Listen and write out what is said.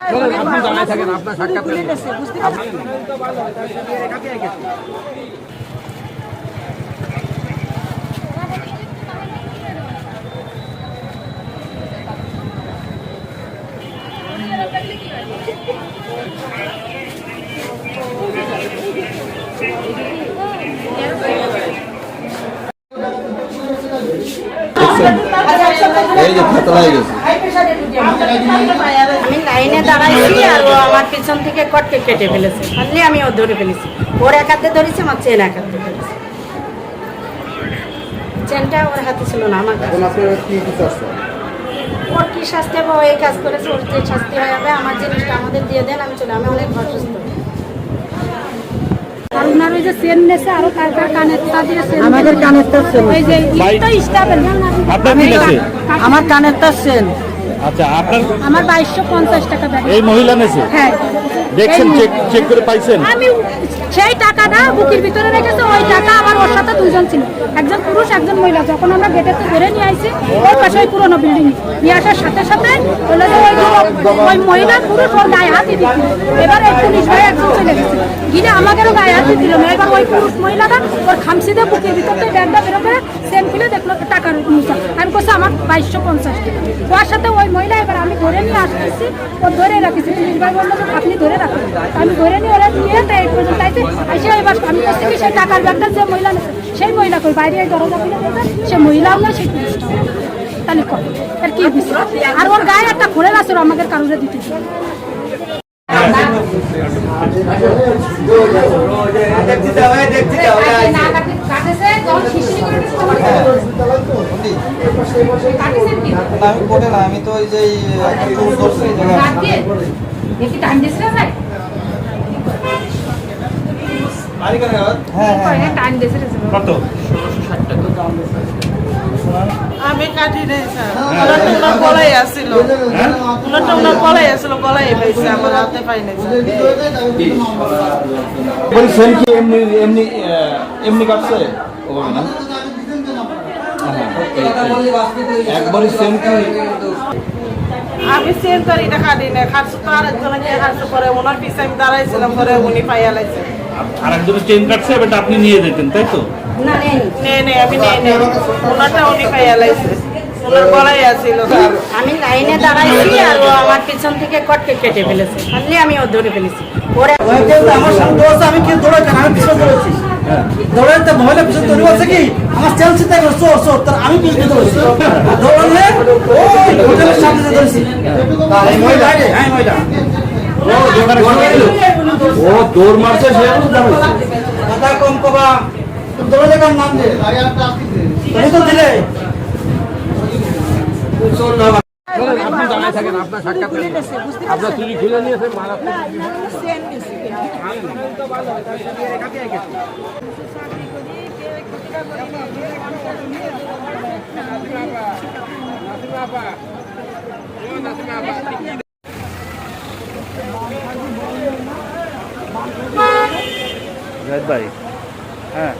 আপনি জানাই থাকেন আপনার সাক্ষাৎ এই যে ফাতলা হয়ে গেছে আমি লাইনে দাঁড়াইছি আর ও আমার পিছন থেকে কটকে কেটে ফেলেছে। ফাললে আমি ও ধরে ফেলেছি। ওর এক হাতে ধরেছে আমার চেন এক হাতে ফেলেছে চেনটা ওর হাতে ছিল না আমার ওর কি শাস্তি হবে ও এই কাজ করেছে ওর যে শাস্তি হয়ে যাবে আমার জিনিসটা আমাদের দিয়ে দেন আমি চলে আমি অনেক অসুস্থ। ওই যে সেন নেছে আরও কার কার কানের দিয়ে সেন আমাদের কানের তার সেন ওই যে ইটা স্টাফের আপনার কি নেছে আমার কানের তার সেন আচ্ছা আপনার আমার বাইশশো পঞ্চাশ টাকা ব্যাগ। এই মহিলা নেছে? হ্যাঁ। দেখছেন চেক চেক করে পাইছেন? আমি সেই টাকাটা বুকের ভিতরে রেখেছে ওই টাকা আমার ওর সাথে দুজন ছিল। একজন পুরুষ একজন মহিলা। যখন আমরা গেটের তো ধরে নিয়ে আইছি ওর পাশে ওই পুরোনো বিল্ডিং নিয়ে আসার সাথে সাথে বলল যে ওই ওই মহিলা পুরুষ ওর গায়ে হাতই দিচ্ছিল এবার ওই পুলিশ ভাই একজন চলে গেছে। গিয়ে আমাদেরও গায়ে হাত দিচ্ছিল না। এবার ওই পুরুষ মহিলাটা ওর খামসি দিয়ে বুকের ভিতর থেকে ব্যাগটা বেরো করে সেম খুলে দেখল টাকার আমি বলছি আমার বাইশশো পঞ্চাশ টাকা। ওর সাথে ওই মহিলা এবার আমি ধরে নিয়ে আসতেছি ও ধরে রাখিছি। পুলিশ ভাই বলল আপনি ধরে রাখুন। আমি ধরে নিয়ে ওরা নিয়ে এই পর্যন্ত আইছে এসে এবার আমি কাছ থেকে সেই টাকার ব্যাগটা যে মহিলা সেই মহিলা কই? বাইরে দরজা খুলে সে মহিলাও না সেই পুলিশটাও তাহলে কর আর কি বিষয় আর ওর গায়ে একটা খোলে আছে আমাদের কারোরে দিতে দিবে। আমি পড়ে না আমি তো ওই যে ধরছি। হ্যাঁ হ্যাঁ আমি কাটি নাই স্যার ওনারটা ওনার গলায় আসছিল ওনারটা ওনার গলায় আসছিল গলায় পাইছে আমার হাতে পাই নাই স্যার বলছেন কি এমনি এমনি এমনি কাটছে না হ্যাঁ। একবারই সেম কি? আমি সেম করি নাই খাটছে তো খাটছে পরে ওনার পিছে আমি দাঁড়াইছিলাম পরে উনি পাইয়া লাইছে আর একজনের চেন কাটছে এবার আপনি নিয়ে যেতেন তাই তো? না নেই নে নে আমি নেই। ওনারটা উনি পাইয়া আমি লাইনে দাঁড়াইছি আর ও আমার পিছন থেকে কটকে কেটে ফেলেছে। আমি ও ধরে ফেলেছি। ওর আমার সামনে আমি কি আমি পিছনে দৌড়াইতে মহিলা পিছনে দৌড়ে বলছে কি আমার চেল চিন্তা করে চোর চোর তার আমি পিছনে দৌড়াচ্ছি দৌড়ালে হোটেলের সামনে দৌড়ছি হ্যাঁ মহিলা। ও দৌড় মারছে সে কথা কম কবা। দৌড়ালে কার নাম দে তুমি তো দিলে। আপনি জানাই থাকেন আপনার সাক্ষাৎ আপনার চুরি খুলে নিয়েছে মারাত্মক ভাই হ্যাঁ।